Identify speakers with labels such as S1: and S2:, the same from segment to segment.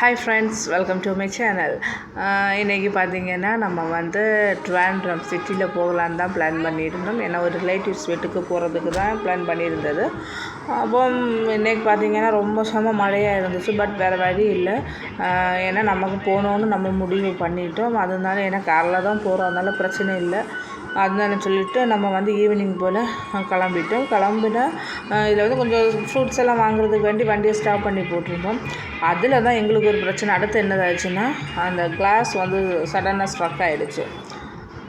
S1: Hi friends welcome to my channel இன்றைக்கி பார்த்தீங்கன்னா நம்ம வந்து ட்ராண்ட்ரம் சிட்டியில் போகலான்னு தான் பிளான் பண்ணியிருந்தோம். ஏன்னா ஒரு ரிலேட்டிவ்ஸ் வீட்டுக்கு போகிறதுக்கு தான் பிளான் பண்ணியிருந்தது. அப்போ இன்றைக்கி பார்த்தீங்கன்னா ரொம்ப செம மழையாக இருந்துச்சு பட் வேறு வழி இல்லை. ஏன்னா நமக்கு போகணுன்னு நம்ம முடிவு பண்ணிட்டோம். அதனால ஏன்னா காரில் தான் போகிறோம் அதனால பிரச்சனை இல்லை. அதுதான் சொல்லிட்டு நம்ம வந்து ஈவினிங் போல் கிளம்பிட்டோம். கிளம்பினா இதில் வந்து கொஞ்சம் ஃப்ரூட்ஸ் எல்லாம் வாங்குறதுக்கு வேண்டி வண்டியை ஸ்டாப் பண்ணி போட்டிருந்தோம். அதில் தான் எங்களுக்கு ஒரு பிரச்சனை. அடுத்து என்னதாச்சுன்னா அந்த கிளாஸ் வந்து சடனாக ஸ்ட்ரக் ஆகிடுச்சு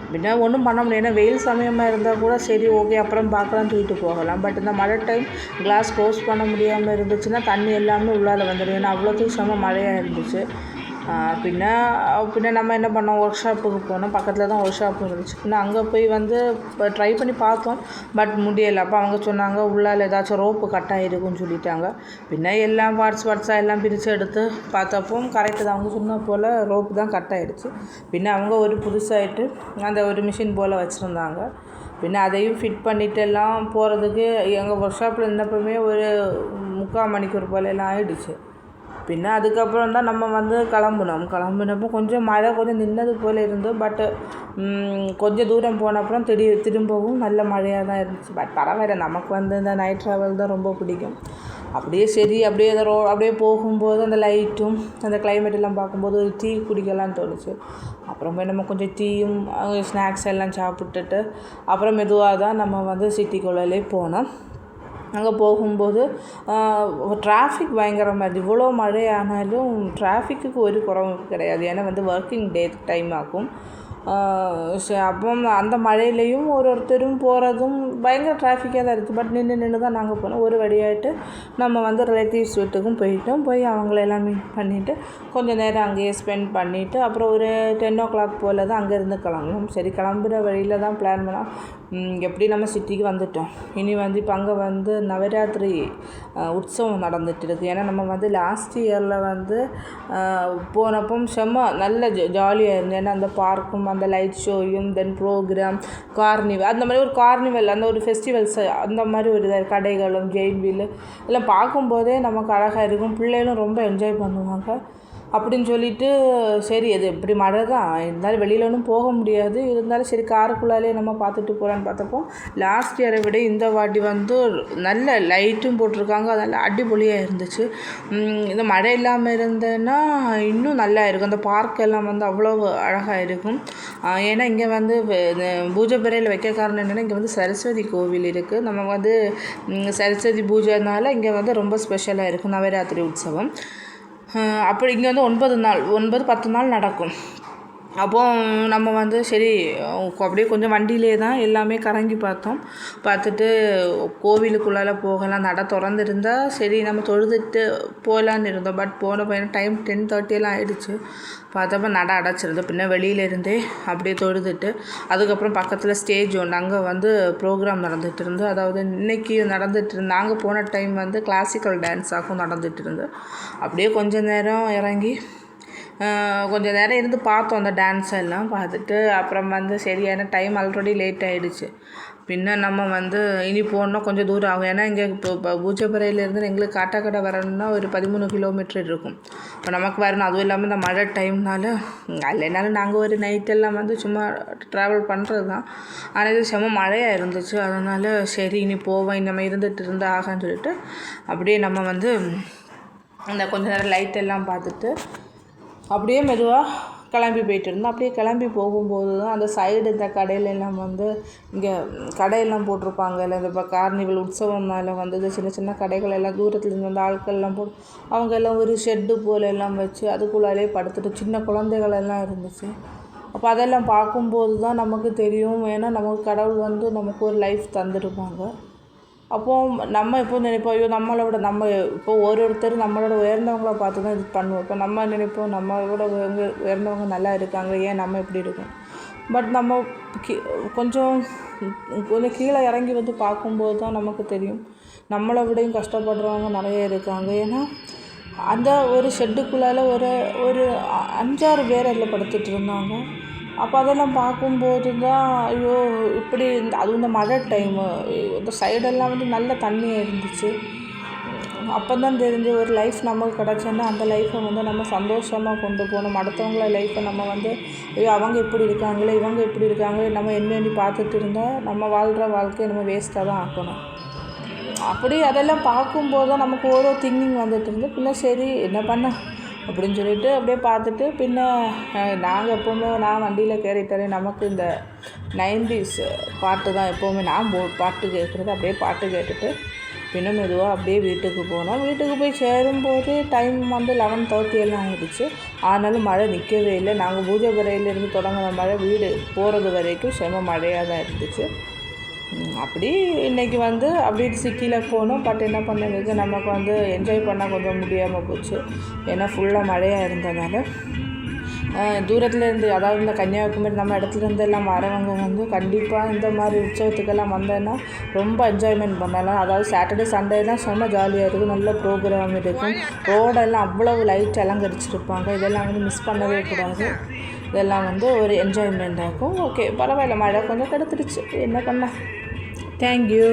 S1: அப்படின்னா ஒன்றும் பண்ண முடியல. ஏன்னா வெயில் சமயமாக இருந்தால் கூட சரி ஓகே அப்புறம் பார்க்கலாம் தூக்கிட்டு போகலாம். பட் இந்த மழை டைம் கிளாஸ் க்ளோஸ் பண்ண முடியாமல் இருந்துச்சுன்னா தண்ணி எல்லாமே உள்ளால வந்துடும் ஏன்னா அவ்வளோத்துக்கு செம மழையாக இருந்துச்சு. ஆஹ் பின்ன பின்ன நம்ம என்ன பண்ணோம்? ஒர்க் ஷாப்புக்கு போனோம். பக்கத்தில் தான் ஒர்க் ஷாப் இருந்துச்சு. பின்ன அங்கே போய் வந்து ட்ரை பண்ணி பார்த்தோம். பட் முடியலை. அப்போ அவங்க சொன்னாங்க உள்ளால ஏதாச்சும் ரோப்பு கட் ஆகிருக்குன்னு சொல்லிட்டாங்க. பின்ன எல்லாம் பார்ட்ஸ் பார்ட்ஸாக எல்லாம் பிரித்து எடுத்து பார்த்தப்போ கரெக்டு தான். அவங்க சொன்ன போல் ரோப்பு தான் கட் ஆகிடுச்சு பின்ன அவங்க ஒரு புதுசாகிட்டு அந்த ஒரு மிஷின் போல் வச்சுருந்தாங்க. பின்ன அதையும் ஃபிட் பண்ணிட்டு எல்லாம் போகிறதுக்கு எங்கள் ஒர்க் ஷாப்பில் இருந்தப்பவுமே ஒரு முக்கால் மணிக்கூர் போல எல்லாம் ஆயிடுச்சு. பின்ன அதுக்கப்புறம் தான் நம்ம வந்து கிளம்புனோம். கிளம்புனப்போ கொஞ்சம் மழை கொஞ்சம் நின்னது போல் இருந்தோம் பட்டு கொஞ்சம் தூரம் போன அப்புறம் திரும்பவும் நல்ல மழையாக தான் இருந்துச்சு. பட் பரவாயில்ல நமக்கு வந்து இந்த நைட் ட்ராவல் தான் ரொம்ப பிடிக்கும். அப்படியே சரி அப்படியே அந்த ரோ அப்படியே போகும்போது அந்த லைட்டும் அந்த climate எல்லாம் பார்க்கும்போது ஒரு டீ குடிக்கலாம்னு தோணுச்சு. அப்புறமே நம்ம கொஞ்சம் டீயும் ஸ்நாக்ஸ் எல்லாம் சாப்பிட்டுட்டு அப்புறம் மெதுவாக தான் நம்ம வந்து சிட்டிக்குள்ளே போனோம். அங்கே போகும்போது டிராஃபிக் பயங்கரமாக இவ்வளோ மழை ஆனாலும் டிராஃபிக்குக்கு ஒரு குறவும் கிடையாது. ஏன்னா வந்து ஒர்க்கிங் டே டைம் ஆகும். அப்போ அந்த மழையிலையும் ஒரு ஒருத்தரும் போகிறதும் பயங்கர டிராஃபிக்காக தான் இருக்குது பட் நின்று நின்று தான் நாங்கள் போனோம். ஒரு வழியாகிட்டு நம்ம வந்து ரிலேட்டிவ்ஸ் வீட்டுக்கும் போயிட்டோம். போய் அவங்கள எல்லாம் மீட் பண்ணிவிட்டு கொஞ்சம் நேரம் அங்கேயே ஸ்பெண்ட் பண்ணிவிட்டு அப்புறம் ஒரு டென் ஓ கிளாக் போல் தான் அங்கேருந்து கிளம்பணும் சரி கிளம்புற வழியில் தான் பிளான் பண்ணோம். எப்படி நம்ம சிட்டிக்கு வந்துட்டோம். இனி வந்து இப்போ அங்கே வந்து நவராத்திரி உற்சவம் நடந்துகிட்டு இருக்குது ஏன்னா நம்ம வந்து லாஸ்ட் இயரில் வந்து போனப்போ செம்ம நல்ல ஜாலியாக இருந்தது. ஏன்னா அந்த பார்க்கும் அந்த லைட் ஷோயும் தென் ப்ரோக்ராம் கார்னிவல் அந்த மாதிரி ஒரு கார்னிவல் அந்த ஒரு ஃபெஸ்டிவல்ஸ் அந்த மாதிரி ஒரு இதாக கடைகளும் ஜெயின் வீல் எல்லாம் பார்க்கும்போதே நமக்கு அழகாக இருக்கும். பிள்ளைகளும் ரொம்ப என்ஜாய் பண்ணுவாங்க. அப்படின்னு சொல்லிட்டு சரி அது எப்படி மழை தான் இருந்தாலும் வெளியில் ஒன்றும் போக முடியாது. இருந்தாலும் சரி காருக்குள்ளாலே நம்ம பார்த்துட்டு போகலான்னு பார்த்தப்போ லாஸ்ட் இயரை விட இந்த வாட்டி வந்து நல்ல லைட்டும் போட்டிருக்காங்க. அதனால் அடிப்பொலியாக இருந்துச்சு. இந்த மழை இல்லாமல் இருந்ததுன்னா இன்னும் நல்லா இருக்கும். அந்த பார்க் எல்லாம் வந்து அவ்வளோ அழகாக இருக்கும். ஏன்னா இங்கே வந்து பூஜை பிறையில் வைக்க காரணம் என்னென்னா இங்கே வந்து சரஸ்வதி கோவில் இருக்குது நம்ம வந்து சரஸ்வதி பூஜைனால இங்கே வந்து ரொம்ப ஸ்பெஷலாக இருக்கும். நவராத்திரி உற்சவம். ஆஹ் அப்படி இங்கே வந்து ஒன்பது நாள் ஒன்பது பத்து நாள் நடக்கும். அப்போ நம்ம வந்து சரி அப்படியே கொஞ்சம் வண்டியிலே தான் எல்லாமே கறங்கி பார்த்தோம். பார்த்துட்டு கோவிலுக்குள்ளால போகலாம் நட திறந்துருந்தா சரி நம்ம தொழுதுட்டு போகலான்னு இருந்தோம். பட் போன பையன் டைம் டென் தேர்ட்டியெல்லாம் ஆகிடுச்சு பார்த்தப்ப நட அடைச்சிருந்தோம். பின்ன வெளியில இருந்தே அப்படியே தொழுதுட்டு அதுக்கப்புறம் பக்கத்தில் ஸ்டேஜ் ஒன்று அங்கே வந்து ப்ரோக்ராம் நடந்துகிட்டு இருந்து அதாவது இன்றைக்கி நடந்துகிட்டு இருந்து நாங்கள் போன டைம் வந்து கிளாசிக்கல் டான்ஸாகவும் நடந்துகிட்டு இருந்து அப்படியே கொஞ்ச நேரம் இறங்கி கொஞ்சம் நேரம் இருந்து பார்த்தோம் அந்த டான்ஸ் எல்லாம் பார்த்துட்டு அப்புறம் வந்து சரியான டைம் ஆல்ரெடி லேட் ஆகிடுச்சு பின்ன நம்ம வந்து இனி போகணுன்னா கொஞ்சம் தூரம் ஆகும். ஏன்னா இங்கே இப்போ இப்போ பூஜைப்பறையிலேருந்து எங்களுக்கு காட்டாக்கடை வரணும்னா ஒரு பதிமூணு கிலோமீட்டர் இருக்கும். இப்போ நமக்கு வரணும். அதுவும் இல்லாமல் இந்த மழை டைம்னால இல்லைனாலும் நாங்கள் ஒரு நைட்டெல்லாம் வந்து சும்மா ட்ராவல் பண்ணுறது தான் ஆனால் இது செம மழையாக இருந்துச்சு. அதனால் சரி இனி போவோம். நம்ம இருந்துகிட்டு இருந்து ஆகான்னு சொல்லிட்டு அப்படியே நம்ம வந்து இந்த கொஞ்ச நேரம் லைட் எல்லாம் பார்த்துட்டு அப்படியே மெதுவாக கிளம்பி போயிட்டு இருந்தோம். அப்படியே கிளம்பி போகும்போது தான் அந்த சைடு இந்த கடையிலெல்லாம் வந்து இங்கே கடையெல்லாம் போட்டிருப்பாங்க இல்லை இந்த இப்போ கார்னிவல் உற்சவம்னால வந்து இந்த சின்ன சின்ன கடைகள் எல்லாம் தூரத்துலேருந்து வந்து ஆட்கள்லாம் போட்டு அவங்க எல்லாம் ஒரு ஷெட்டு போல எல்லாம் வச்சு அதுக்குள்ளாலே படுத்துட்டு சின்ன குழந்தைகள் எல்லாம் இருந்துச்சு. அப்போ அதெல்லாம் பார்க்கும்போது தான் நமக்கு தெரியும். ஏன்னா நமக்கு கடவுள் வந்து நமக்கு ஒரு லைஃப் தந்துருப்பாங்க. அப்போது நம்ம இப்போ நினைப்போம் ஐயோ நம்மளை விட நம்ம இப்போ ஒரு ஒருத்தர் நம்மளோட உயர்ந்தவங்கள பார்த்து தான் இது பண்ணுவோம். இப்போ நம்ம நினைப்போம் நம்ம விட உயர்ந்தவங்க நல்லா இருக்காங்க ஏன் நம்ம இப்படி இருக்கோம்? பட் நம்ம கீ கொஞ்சம் கொஞ்சம் கீழே இறங்கி வந்து பார்க்கும்போது தான் நமக்கு தெரியும். நம்மளை விடையும் கஷ்டப்படுறவங்க நிறைய இருக்காங்க. ஏன்னா அந்த ஒரு ஷெட்டுக்குள்ளால் ஒரு ஒரு அ- அஞ்சாறு பேர் அதில் படுத்துட்டு இருந்தாங்க. அப்போ அதெல்லாம் பார்க்கும்போது தான் ஐயோ இப்படி இந்த அதுவும் இந்த மழை டைமு இந்த சைடெல்லாம் வந்து நல்ல தண்ணியாக இருந்துச்சு. அப்போ தான் தெரிஞ்சு ஒரு லைஃப் நமக்கு கிடச்சோன்னா அந்த லைஃப்பை வந்து நம்ம சந்தோஷமாக கொண்டு போகணும். அடுத்தவங்கள லைஃப்பை நம்ம வந்து ஐயோ அவங்க எப்படி இருக்காங்களே இவங்க எப்படி இருக்காங்களே நம்ம எண்ணி எண்ணி பார்த்துட்டு இருந்தால் நம்ம வாழ்கிற வாழ்க்கையை நம்ம வேஸ்ட்டாக தான் ஆக்கணும். அப்படி அதெல்லாம் பார்க்கும்போது தான் நமக்கு ஓரோ திங்கிங் வந்துட்டு இருந்து பின்ன சரி என்ன பண்ண? அப்படின்னு சொல்லிட்டு அப்படியே பார்த்துட்டு பின்ன நாங்கள் எப்போவுமே நான் வண்டியில் கேறிட்டாலே நமக்கு இந்த நைன்டிஸ் பாட்டு தான் எப்போவுமே நான் போ பாட்டு கேட்குறது அப்படியே பாட்டு கேட்டுட்டு பின்ன மெதுவாக அப்படியே வீட்டுக்கு போனோம். வீட்டுக்கு போய் சேரும்போது டைம் வந்து லெவன் தேர்ட்டி எல்லாம் ஆகிடுச்சு ஆனாலும் மழை நிற்கவே இல்லை. நாங்கள் பூஜை பறையிலேருந்து தொடங்கின மழை வீடு போகிறது வரைக்கும் செம மழையாக தான் இருந்துச்சு. அப்படி இன்றைக்கி வந்து அப்படியே சிட்டியில் போனோம். பட் என்ன பண்ணுறது நமக்கு வந்து என்ஜாய் பண்ண கொஞ்சம் முடியாமல் போச்சு. ஏன்னா ஃபுல்லாக மழையாக இருந்ததால். தூரத்தில் இருந்து அதாவது இந்த கன்னியாகுமரி நம்ம இடத்துல இருந்து எல்லாம் வரவங்க வந்து கண்டிப்பாக இந்த மாதிரி உற்சவத்துக்கெல்லாம் வந்தேன்னா ரொம்ப என்ஜாய்மெண்ட் பண்ணலாம். அதாவது சாட்டர்டே சண்டேலாம் செம்ம ஜாலியாக இருக்கும். நல்ல ப்ரோக்ராம் இருக்கும். ரோடெல்லாம் அவ்வளவு லைட் அலங்கரிச்சிருப்பாங்க. இதெல்லாம் வந்து மிஸ் பண்ணவே கூடாது. இதெல்லாம் வந்து ஒரு என்ஜாய்மெண்ட் ஆகும் ஓகே பரவாயில்ல. மழை கொஞ்சம் கெடுத்துடுச்சு. என்ன பண்ண? தேங்க்யூ